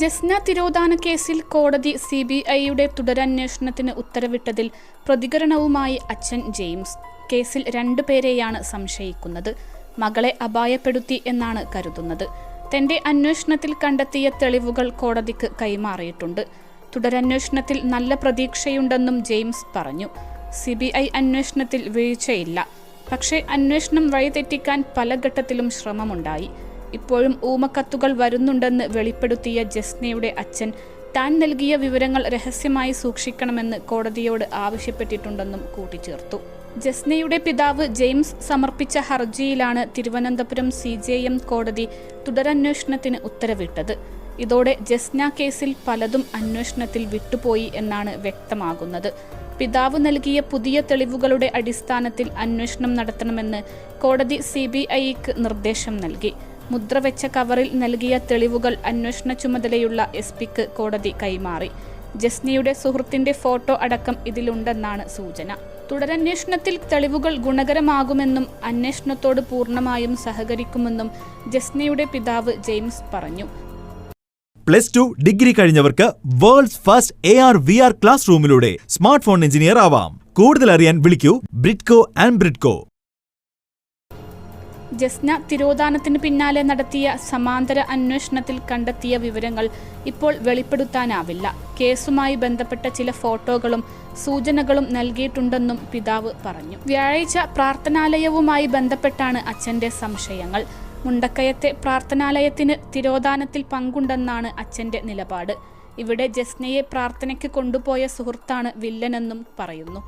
ജസ്ന തിരോധാന കേസിൽ കോടതി C B ഐയുടെ തുടരന്വേഷണത്തിന് ഉത്തരവിട്ടതിൽ പ്രതികരണവുമായി അച്ഛൻ ജെയിംസ്. കേസിൽ രണ്ടുപേരെയാണ് സംശയിക്കുന്നത്. മകളെ അപായപ്പെടുത്തി എന്നാണ് കരുതുന്നത്. തന്റെ അന്വേഷണത്തിൽ കണ്ടെത്തിയ തെളിവുകൾ കോടതിക്ക് കൈമാറിയിട്ടുണ്ട്. തുടരന്വേഷണത്തിൽ നല്ല പ്രതീക്ഷയുണ്ടെന്നും ജെയിംസ് പറഞ്ഞു. സി ബി ഐ അന്വേഷണത്തിൽ വീഴ്ചയില്ല. പക്ഷേ അന്വേഷണം വഴിതെറ്റിക്കാൻ പല ഘട്ടത്തിലും ശ്രമമുണ്ടായി. ഇപ്പോഴും ഊമക്കത്തുകൾ വരുന്നുണ്ടെന്ന് വെളിപ്പെടുത്തിയ ജസ്നയുടെ അച്ഛൻ താൻ നൽകിയ വിവരങ്ങൾ രഹസ്യമായി സൂക്ഷിക്കണമെന്ന് കോടതിയോട് ആവശ്യപ്പെട്ടിട്ടുണ്ടെന്നും കൂട്ടിച്ചേർത്തു. ജസ്നയുടെ പിതാവ് ജെയിംസ് സമർപ്പിച്ച ഹർജിയിലാണ് തിരുവനന്തപുരം സി ജെ എം കോടതി തുടരന്വേഷണത്തിന് ഉത്തരവിട്ടത്. ഇതോടെ ജസ്ന കേസിൽ പലതും അന്വേഷണത്തിൽ വിട്ടുപോയി എന്നാണ് വ്യക്തമാകുന്നത്. പിതാവ് നൽകിയ പുതിയ തെളിവുകളുടെ അടിസ്ഥാനത്തിൽ അന്വേഷണം നടത്തണമെന്ന് കോടതി സി ബി ഐക്ക് നിർദ്ദേശം നൽകി. മുദ്രവെച്ച കവറിൽ നൽകിയ തെളിവുകൾ അന്വേഷണ ചുമതലയുള്ള എസ് പിക്ക് കോടതി കൈമാറി. ജസ്നിയുടെ സുഹൃത്തിന്റെ ഫോട്ടോ അടക്കം ഇതിലുണ്ടെന്നാണ് സൂചന. തുടരന്വേഷണത്തിൽ തെളിവുകൾ ഗുണകരമാകുമെന്നും അന്വേഷണത്തോട് പൂർണമായും സഹകരിക്കുമെന്നും ജസ്നിയുടെ പിതാവ് ജെയിംസ് പറഞ്ഞു. Plus two degree കഴിഞ്ഞവർക്ക് world's first A R V R class റൂമിലൂടെ smart phone engineer ആവാം. കൂടുതൽ അറിയാൻ വിളിക്കൂ ബ്രിഡ്കോ ആൻഡ് ബ്രിഡ്കോ. ജസ്ന തിരോധാനത്തിന് പിന്നാലെ നടത്തിയ സമാന്തര അന്വേഷണത്തിൽ കണ്ടെത്തിയ വിവരങ്ങൾ ഇപ്പോൾ വെളിപ്പെടുത്താനാവില്ല. കേസുമായി ബന്ധപ്പെട്ട ചില ഫോട്ടോകളും സൂചനകളും നൽകിയിട്ടുണ്ടെന്നും പിതാവ് പറഞ്ഞു. വ്യാഴാഴ്ച പ്രാർത്ഥനാലയവുമായി ബന്ധപ്പെട്ടാണ് അച്ഛന്റെ സംശയങ്ങൾ. മുണ്ടക്കയത്തെ പ്രാർത്ഥനാലയത്തിന് തിരോധാനത്തിൽ പങ്കുണ്ടെന്നാണ് അച്ഛന്റെ നിലപാട്. ഇവിടെ ജസ്നയെ പ്രാർത്ഥനയ്ക്ക് കൊണ്ടുപോയ സുഹൃത്താണ് വില്ലനെന്നും പറയുന്നു.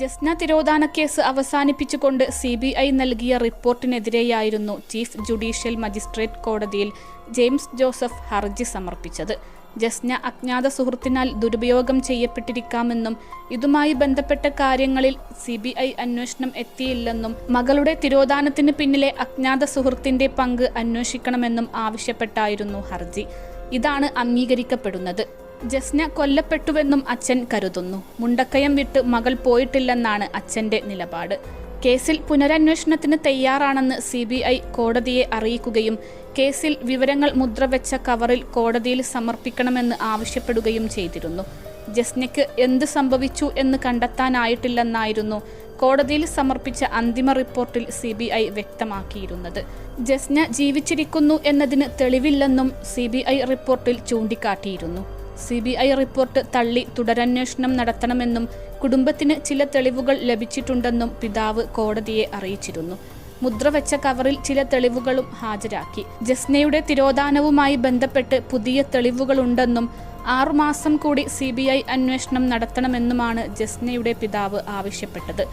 ജസ്ന തിരോധാന കേസ് അവസാനിപ്പിച്ചുകൊണ്ട് സി ബി ഐ നൽകിയ റിപ്പോർട്ടിനെതിരെയായിരുന്നു ചീഫ് ജുഡീഷ്യൽ മജിസ്ട്രേറ്റ് കോടതിയിൽ ജെയിംസ് ജോസഫ് ഹർജി സമർപ്പിച്ചത്. ജസ്ന അജ്ഞാത സുഹൃത്തിനാൽ ദുരുപയോഗം ചെയ്യപ്പെട്ടിരിക്കാമെന്നും ഇതുമായി ബന്ധപ്പെട്ട കാര്യങ്ങളിൽ സി ബി ഐ അന്വേഷണം എത്തിയില്ലെന്നും മകളുടെ തിരോധാനത്തിന് പിന്നിലെ അജ്ഞാത സുഹൃത്തിന്റെ പങ്ക് അന്വേഷിക്കണമെന്നും ആവശ്യപ്പെട്ടായിരുന്നു ഹർജി. ഇതാണ് അംഗീകരിക്കപ്പെടുന്നത്. ജസ്ന കൊല്ലപ്പെട്ടുവെന്നും അച്ഛൻ കരുതുന്നു. മുണ്ടക്കയം വിട്ട് മകൾ പോയിട്ടില്ലെന്നാണ് അച്ഛന്റെ നിലപാട്. കേസിൽ പുനരന്വേഷണത്തിന് തയ്യാറാണെന്ന് സി ബി ഐ കോടതിയെ അറിയിക്കുകയും കേസിൽ വിവരങ്ങൾ മുദ്രവെച്ച കവറിൽ കോടതിയിൽ സമർപ്പിക്കണമെന്ന് ആവശ്യപ്പെടുകയും ചെയ്തിരുന്നു. ജസ്നയ്ക്ക് എന്ത് സംഭവിച്ചു എന്ന് കണ്ടെത്താനായിട്ടില്ലെന്നായിരുന്നു കോടതിയിൽ സമർപ്പിച്ച അന്തിമ റിപ്പോർട്ടിൽ സി ബി ഐ വ്യക്തമാക്കിയിരുന്നത്. ജസ്ന ജീവിച്ചിരിക്കുന്നു എന്നതിന് തെളിവില്ലെന്നും സി ബി ഐ റിപ്പോർട്ടിൽ ചൂണ്ടിക്കാട്ടിയിരുന്നു. സി ബി ഐ റിപ്പോർട്ട് തള്ളി തുടരന്വേഷണം നടത്തണമെന്നും കുടുംബത്തിന് ചില തെളിവുകൾ ലഭിച്ചിട്ടുണ്ടെന്നും പിതാവ് കോടതിയെ അറിയിച്ചിരുന്നു. മുദ്രവെച്ച കവറിൽ ചില തെളിവുകളും ഹാജരാക്കി. ജസ്നയുടെ തിരോധാനവുമായി ബന്ധപ്പെട്ട് പുതിയ തെളിവുകളുണ്ടെന്നും ആറുമാസം കൂടി സി ബി ഐ അന്വേഷണം നടത്തണമെന്നുമാണ് ജസ്നയുടെ പിതാവ് ആവശ്യപ്പെട്ടത്.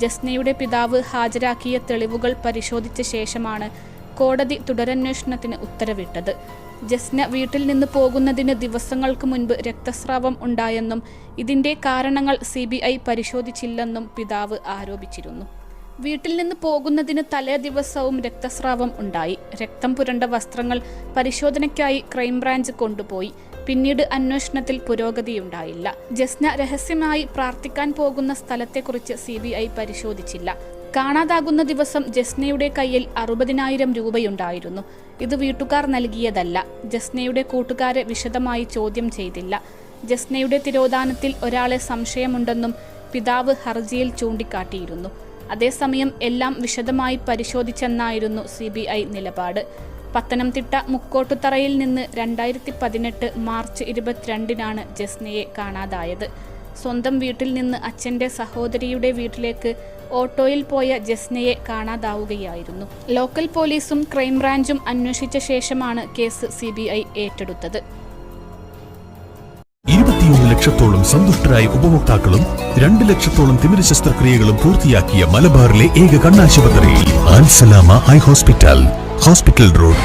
ജസ്നയുടെ പിതാവ് ഹാജരാക്കിയ തെളിവുകൾ പരിശോധിച്ച ശേഷമാണ് കോടതി തുടരന്വേഷണത്തിന് ഉത്തരവിട്ടത്. ജസ്ന വീട്ടിൽ നിന്ന് പോകുന്നതിന് ദിവസങ്ങൾക്ക് മുൻപ് രക്തസ്രാവം ഉണ്ടായെന്നും ഇതിന്റെ കാരണങ്ങൾ സി പരിശോധിച്ചില്ലെന്നും പിതാവ് ആരോപിച്ചിരുന്നു. വീട്ടിൽ നിന്ന് പോകുന്നതിന് തലേ ദിവസവും രക്തസ്രാവം ഉണ്ടായി. രക്തം പുരണ്ട വസ്ത്രങ്ങൾ പരിശോധനയ്ക്കായി ക്രൈംബ്രാഞ്ച് കൊണ്ടുപോയി. പിന്നീട് അന്വേഷണത്തിൽ പുരോഗതിയുണ്ടായില്ല. ജസ്ന രഹസ്യമായി പ്രാർത്ഥിക്കാൻ പോകുന്ന സ്ഥലത്തെക്കുറിച്ച് സി പരിശോധിച്ചില്ല. കാണാതാകുന്ന ദിവസം ജസ്നയുടെ കയ്യിൽ അറുപതിനായിരം രൂപയുണ്ടായിരുന്നു. ഇത് വീട്ടുകാർ നൽകിയതല്ല. ജസ്നയുടെ കൂട്ടുകാരെ വിശദമായി ചോദ്യം ചെയ്തില്ല. ജസ്നയുടെ തിരോധാനത്തിൽ ഒരാളെ സംശയമുണ്ടെന്നും പിതാവ് ഹർജിയിൽ ചൂണ്ടിക്കാട്ടിയിരുന്നു. അതേസമയം എല്ലാം വിശദമായി പരിശോധിച്ചെന്നായിരുന്നു സി ബി ഐ നിലപാട്. പത്തനംതിട്ട മുക്കോട്ടുതറയിൽ നിന്ന് രണ്ടായിരത്തി പതിനെട്ട് മാർച്ച് ഇരുപത്തിരണ്ടിനാണ് ജസ്നയെ കാണാതായത്. സ്വന്തം വീട്ടിൽ നിന്ന് അച്ഛന്റെ സഹോദരിയുടെ വീട്ടിലേക്ക് ഓട്ടോയിൽ പോയ ജസ്നയെ കാണാതാവുകയായിരുന്നു. ലോക്കൽ പോലീസും ക്രൈംബ്രാഞ്ചും അന്വേഷിച്ച ശേഷമാണ് കേസ് സി ബി ഐ ഏറ്റെടുത്തത്. ഇരുപത്തിയൊന്ന് ലക്ഷത്തോളം സന്തുഷ്ടരായ ഉപഭോക്താക്കളും രണ്ട് ലക്ഷത്തോളം തിമിര ശസ്ത്രക്രിയകളും പൂർത്തിയാക്കിയ മലബാറിലെ ഏക കണ്ണാശുപത്രി ഐ ഹോസ്പിറ്റൽ ഹോസ്പിറ്റൽ റോഡ്.